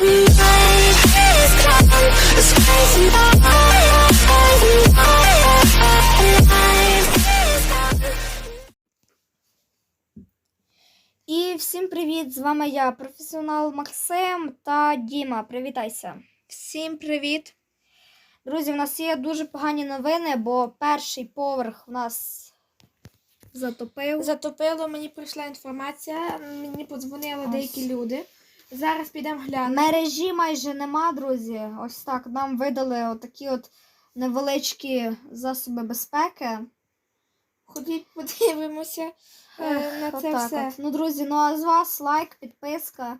І всім привіт! З вами я, професіонал Максим та Діма. Привітайся. Всім привіт! Друзі, в нас є дуже погані новини, бо перший поверх в нас затопив. Затопило, мені прийшла інформація, мені подзвонили деякі люди. Зараз підемо глянути. Мережі майже нема, друзі. Ось так нам видали отакі от невеличкі засоби безпеки. Ходіть, подивимося е, на це все. от. Ну, друзі, ну а з вас лайк, підписка.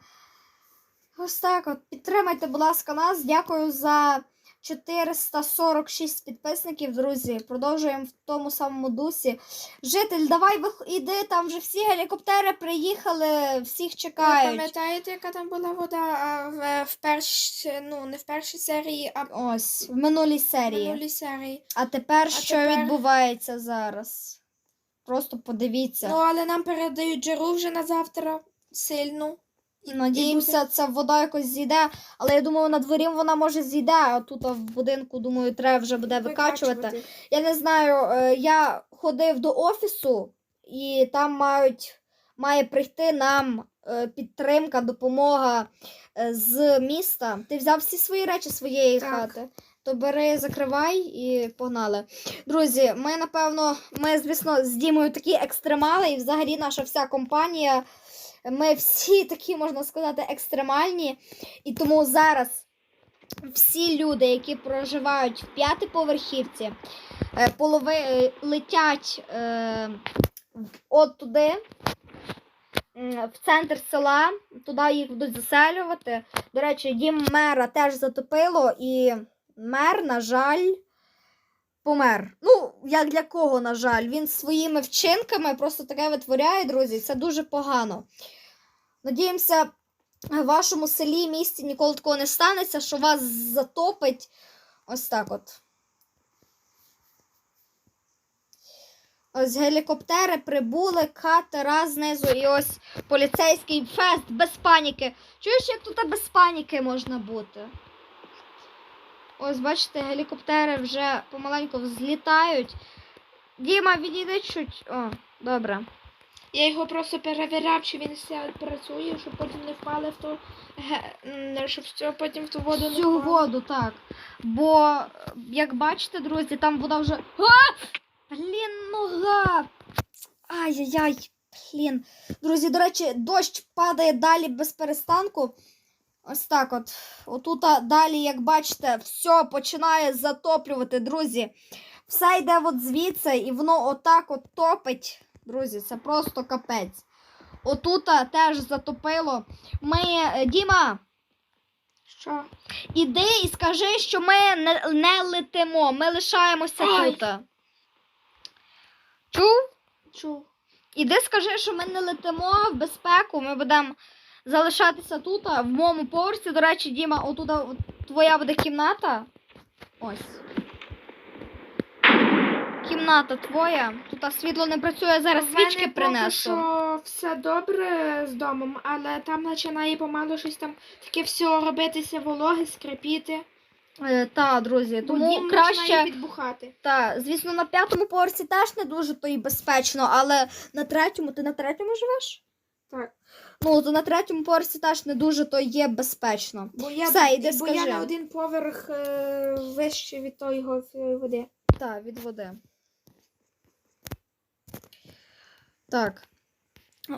Ось так от. Підтримайте, будь ласка, нас. Дякую за 446 підписників, друзі. Продовжуємо в тому самому дусі. Житель, давай вих... іди, там вже всі гелікоптери приїхали, всіх Ви чекають. пам'ятаєте, яка там була вода а в, в перш... ну, не в першій серії, а Ось, в минулій серії. минулій серії. А тепер що тепер- відбувається зараз? Просто подивіться. Ну, але нам передають жару вже на завтра сильну. Надіємося, ця вода якось зійде, але я думаю, на дворі вона може зійде, а тут в будинку, думаю, треба вже буде викачувати. Я не знаю, е, я ходив до офісу, і там мають, має прийти нам е, підтримка, допомога е, з міста. Ти взяв всі свої речі своєї Так. хати. То бери, закривай і погнали. Друзі, ми напевно, ми, звісно, з Дімою такі екстремали, і взагалі наша вся компанія. Ми всі такі, можна сказати, екстремальні. І тому зараз всі люди, які проживають в п'ятиповерхівці, е, полови е, летять е, от туди, в центр села, туди їх будуть заселювати. До речі, дім мера теж затопило, і мер, на жаль, помер. Ну, як для кого, на жаль, він своїми вчинками просто таке витворяє, друзі. Це дуже погано. Надіємося, в вашому селі, місті ніколи такого не станеться, що вас затопить. Ось так от. Ось гелікоптери прибули, катера знизу і ось поліцейський фест без паніки. Чуєш, як тут без паніки можна бути? Ось, бачите, гелікоптери вже помаленьку взлітають. Діма, відійди чуть. О, добре. Я його просто перевіряв, чи він все працює, щоб потім не впали в ту щоб потім в ту воду не впали. воду, так. Бо, е, як бачите, друзі, там вода вже. А! Блін, нога! Ай-яй-яй, блін. Друзі, до речі, дощ падає далі без перестанку. Ось так от. Отут далі, як бачите, все починає затоплювати, друзі. Все йде от звідси, і воно отак от топить. Друзі, це просто капець. Отут теж затопило. Ми. е, Діма! Що? Іди і скажи, що ми не, не летимо, ми лишаємося Ай. тут. Чув? Чув. Іди скажи, що ми не летимо в безпеку, ми будемо залишатися тут, в моєму поверсі. До речі, Діма, отут твоя буде кімната. Ось. Кімната твоя. Тут світло не працює, зараз У мене свічки поки принесу. що все добре з домом, але там починає помалу щось там таке все робитися вологе, скрипіти. Е, та, друзі, Бо тому дім краще. починає підбухати. Так, звісно, на п'ятому поверсі теж не дуже то і безпечно, але на третьому, ти на третьому живеш? Так. Ну, то на третьому поверсі теж не дуже то є безпечно. Бо я, Все, іди бо я на один поверх е, вище від тої води. Так, від води. Так.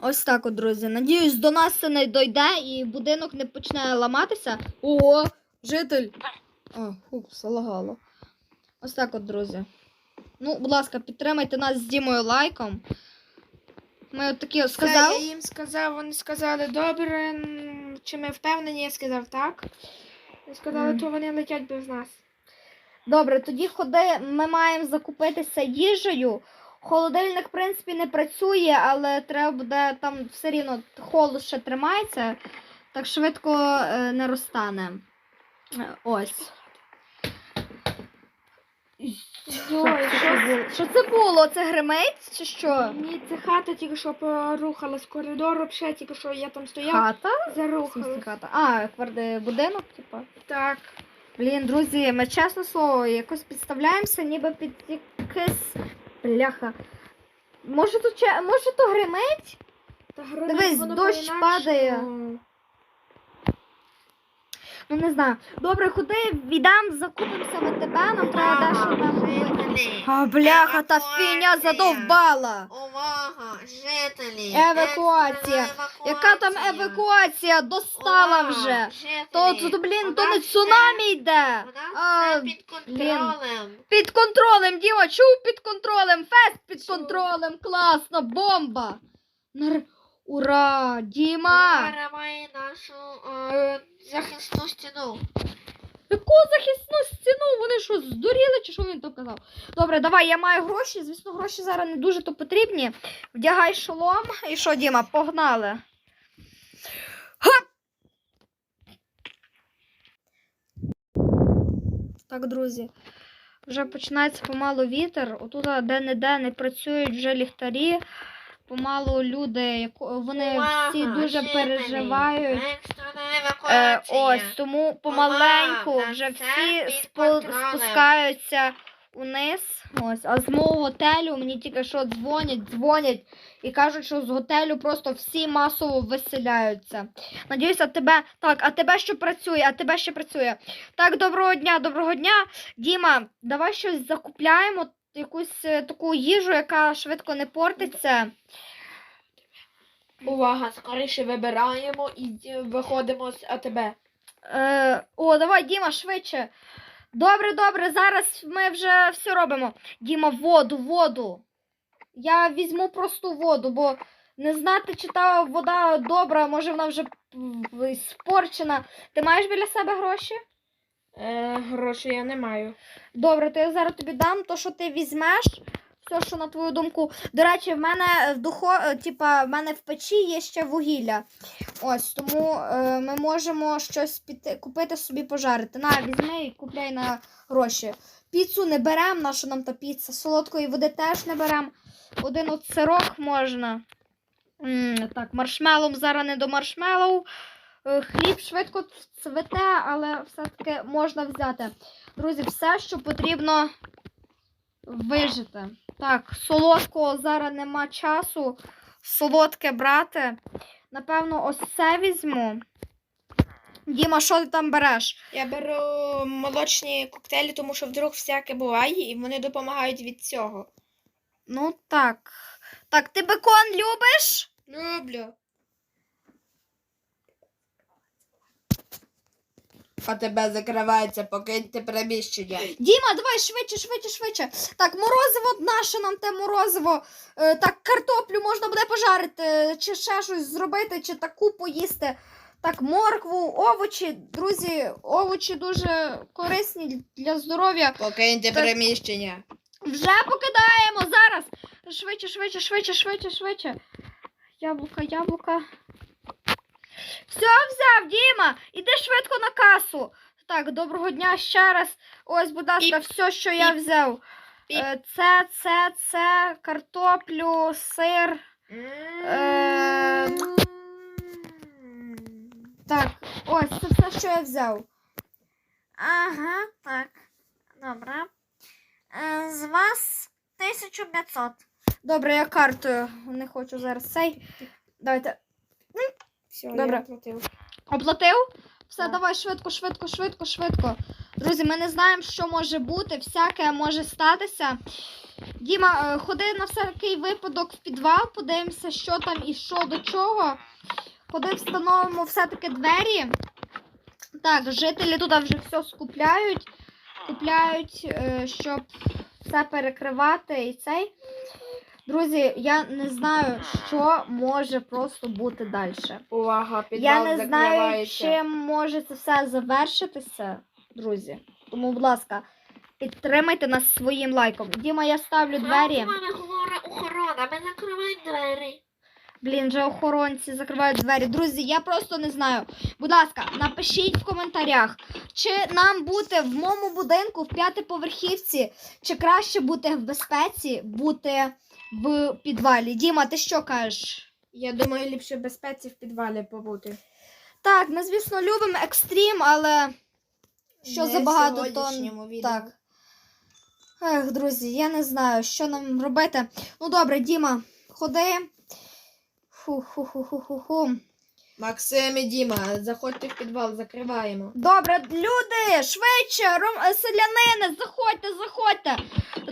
Ось так от, друзі. Надіюсь, до нас це не дойде і будинок не почне ламатися. О, житель. О, фу, залагало. Ось так от, друзі. Ну, будь ласка, підтримайте нас з Дімою лайком. Ми от такі от сказав. Я їм сказав, вони сказали, добре, чи ми впевнені, я сказав так. І сказали, то вони летять без нас. Добре, тоді ходи, ми маємо закупитися їжею. Холодильник, в принципі, не працює, але треба буде там все рівно холод ще тримається, так швидко е, не розтане. Е, Ось. Йой, Що це що було? Це було? Це гримить чи що? Ні, це хата тільки що порухалась, коридор взагалі тільки що я там стояв, Хата? Зарухалась. хата? А, кварди... будинок, типа. Так. Блін, друзі, ми чесне слово, якось підставляємося, ніби під якийсь бляха. Може то може то гримить? Та громить Дивись, воно дощ по-інакшому. падає. Ну не знаю. Добре, куди віддам, закупимося в АТБ, нам треба дещо там. А бляха, та фіня задовбала. Увага, жителі! Евакуація. Яка там евакуація. Достала Увага, вже. жителі. То, то, то блін, У то не нас цунамі йде. У нас А, все під контролем. Під контролем, Діма, чув під контролем, фест під контролем, класно, бомба. Нар... Ура, Діма! Перемає нашу е, захисну стіну. Яку захисну стіну? Вони що, здуріли, чи що він то казав? Добре, давай, я маю гроші. Звісно, гроші зараз не дуже то потрібні. Вдягай шолом. І що, Діма, погнали. Га! Так, друзі. Вже починається помалу вітер. Отут де-не-де не працюють вже ліхтарі. Помалу люди, вони всі дуже переживають. Е, ось тому помаленьку вже всі спускаються униз. Ось, а з мого готелю мені тільки що дзвонять, дзвонять і кажуть, що з готелю просто всі масово виселяються. Надіюся, тебе так, а тебе що працює, а тебе ще працює. Так, доброго дня, доброго дня. Діма, давай щось закупляємо, якусь е, таку їжу, яка швидко не портиться. Увага, скоріше вибираємо і виходимо з АТБ. Е, о, давай, Діма, швидше. Добре, добре, зараз ми вже все робимо. Діма, воду, воду. Я візьму просту воду, бо не знати, чи та вода добра, може вона вже спорчена. Ти маєш біля себе гроші? Е, грошей я не маю. Добре, то я зараз тобі дам то, що ти візьмеш. Все, що на твою думку. До речі, в мене в духо, е, типа, в мене в печі є ще вугілля. Ось, тому е, ми можемо щось піти, купити собі пожарити. На, візьми і купляй на гроші. Піцу не беремо, на що нам та піца. Солодкої води теж не беремо. Один от сирок можна. м так, маршмелом зараз не до маршмеллоу. Е, Хліб швидко цвете, але все-таки можна взяти. Друзі, все, що потрібно вижити. Так, солодкого зараз нема часу. Солодке брати. Напевно, ось це візьму. Діма, що ти там береш? Я беру молочні коктейлі, тому що вдруг всяке буває, і вони допомагають від цього. Ну так. Так, ти бекон любиш? Люблю. А тебе закривається, покиньте приміщення. Діма, давай швидше, швидше, швидше. Так, морозиво, наше нам те морозиво. Е, так, картоплю можна буде пожарити, чи ще щось зробити, чи таку поїсти. Так, моркву, овочі. Друзі, овочі дуже корисні для здоров'я. Покиньте Так. приміщення. Вже покидаємо зараз. Швидше, швидше, швидше, швидше, швидше. Яблука, яблука. Все взяв, Діма. Іди швидко на касу. Так, доброго дня ще раз. Ось, будь ласка, все, що я піп, взяв. піп. Е, Це, це, це, картоплю, сир. Е, Так, ось це все, що я взяв. Ага, так. Добре. Е, З вас 1500. Добре, я картою. Не хочу зараз цей. Давайте. Все, Добре. я оплатив. Оплатив? Все, Так. давай швидко, швидко, швидко, швидко. Друзі, ми не знаємо, що може бути, всяке може статися. Діма, е, ходи на всякий випадок в підвал, подивимося, що там і що до чого. Ходи, встановимо все-таки двері. Так, жителі тут вже все скупляють. Купляють, е, щоб все перекривати і цей. Друзі, я не знаю, що може просто бути далі. Увага, підвал Я не знаю, закривається. чим може це все завершитися, друзі. Тому, будь ласка, підтримайте нас своїм лайком. Діма, я ставлю двері. Вами говорить охорона, ми закриваємо двері. Блін, вже охоронці закривають двері. Друзі, я просто не знаю. Будь ласка, напишіть в коментарях, чи нам бути в моєму будинку в п'ятиповерхівці, чи краще бути в безпеці, бути в підвалі. Діма, ти що кажеш? Я думаю, ліпше безпеці в підвалі побути. Так, ми, звісно, любимо екстрім, але що Не в забагато, то сьогоднішньому відео. так. Ех, друзі, я не знаю, що нам робити. Ну добре, Діма, ходи. Фу-ху-ху-ху-ху-ху. Максим і Діма, заходьте в підвал, закриваємо. Добре, люди, швидше, ром... е, селянини, заходьте, заходьте.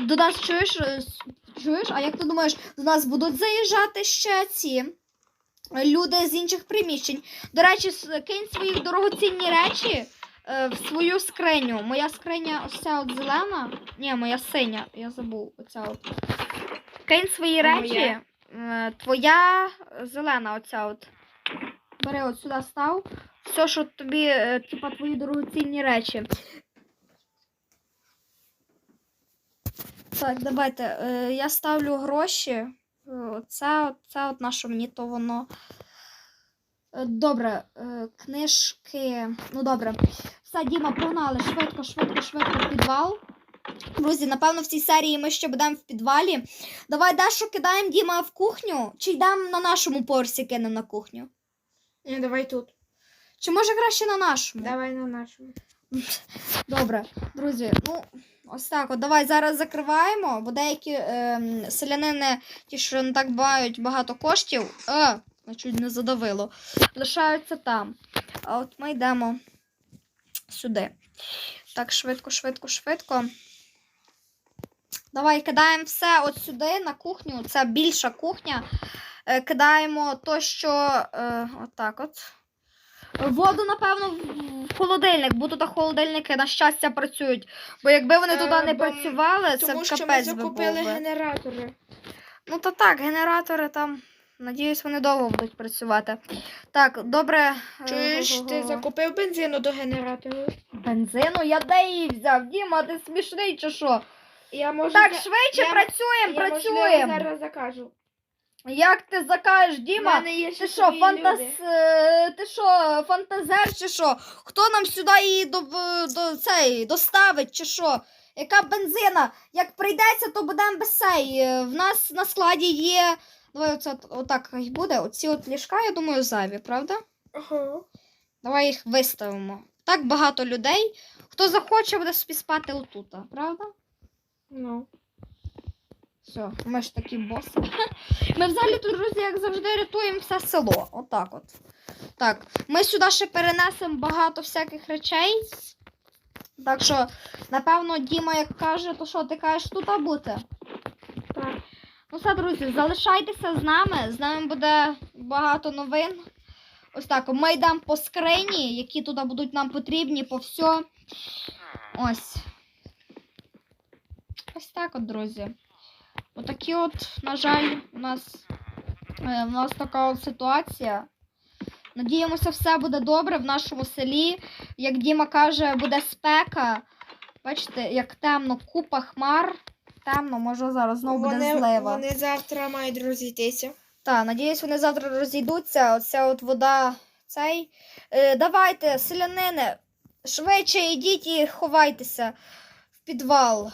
До нас чуєш? е, с- Чуєш? А як ти думаєш, до нас будуть заїжджати ще ці е, люди з інших приміщень? До речі, кинь свої дорогоцінні речі е, в свою скриню. Моя скриня ось ця от зелена. Ні, моя синя, я забув. Оця от. Кинь свої речі. Е, Твоя зелена, оця от. Бери от сюди став. Все, що тобі, е, типа, твої дорогоцінні речі. Так, давайте. Е, я ставлю гроші. Е, Це, це от на що мені то воно. Е, Добре, е, книжки. Ну добре. Все, Діма, погнали. Швидко, швидко, швидко в підвал. Друзі, напевно, в цій серії ми ще будемо в підвалі. Давай дещо кидаємо Діма в кухню, чи йдемо на нашому поверсі кинемо на кухню? Ні, давай тут. Чи може краще на нашому? Давай на нашому. Добре, друзі, ну ось так. От давай зараз закриваємо, бо деякі ем, селянини, ті, що не так мають багато коштів, а, чуть не задавило, лишаються там. А от ми йдемо сюди. Так, швидко, швидко, швидко. Давай кидаємо все от сюди на кухню. Це більша кухня. Е, кидаємо то, що е, отак от. Воду, напевно, в- холодильник, бо тут холодильники, на щастя, працюють. Бо якби вони Е, туди не працювали, це б капець би закупили був би. генератори. Ну то так, генератори там. Надіюсь, вони довго будуть працювати. Так, добре. е, Чуєш, ти закупив бензину до генератору? Бензину? Я де її взяв? Діма, ти смішний чи що? Я можу Так, швидше я- працюємо, я, можливо, працюємо. зараз закажу. Як ти закажеш, Діма? Ти що, фантаз... е, ти що, фантазер чи що? Хто нам сюди її до, до, цей, доставить чи що? Яка бензина? Як прийдеться, то будемо без цей. Е, В нас на складі є. Давай оце отак хай буде. Оці от ліжка, я думаю, зайві, правда? Ага. Давай їх виставимо. Так багато людей. Хто захоче, буде собі спати отута, правда? Ну. Все, ми ж такі боси. Ми взагалі тут, друзі, як завжди, рятуємо все село. Отак от. Так, ми сюди ще перенесемо багато всяких речей. Так що, напевно, Діма, як каже, то що ти кажеш тут бути? Так. Ну все, друзі, залишайтеся з нами. З нами буде багато новин. Ось так, ми йдемо по скрині, які туди будуть нам потрібні, по все. Ось. Ось так от, друзі. Отакі от, на жаль, у нас, е, у нас така от ситуація. Надіємося, все буде добре в нашому селі. Як Діма каже, буде спека. Бачите, як темно, купа хмар. Темно, може зараз знову буде Вони, злива. вони завтра мають розійтися. Так, надіюсь, вони завтра розійдуться. Оця от вода цей. Е, давайте, селянини, швидше йдіть і ховайтеся в підвал.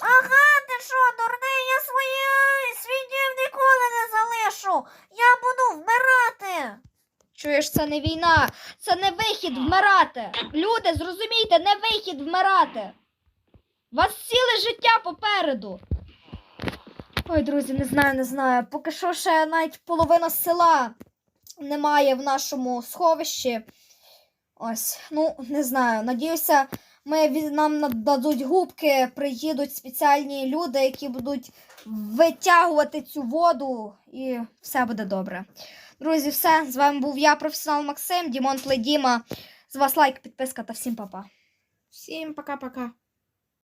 Ага, ти що, дурний, я свої, свій дім ніколи не залишу. Я буду вмирати. Чуєш, це не війна, це не вихід вмирати. Люди, зрозумійте, не вихід вмирати. У вас ціле життя попереду. Ой, друзі, не знаю, не знаю. Поки що ще навіть половина села немає в нашому сховищі. Ось, ну, не знаю. Надіюся, ми нам нададуть губки, приїдуть спеціальні люди, які будуть витягувати цю воду, і все буде добре. Друзі, все. З вами був я, професіонал Максим, Дімон Плей Діма. З вас лайк, підписка та всім па-па. Всім пока-пока.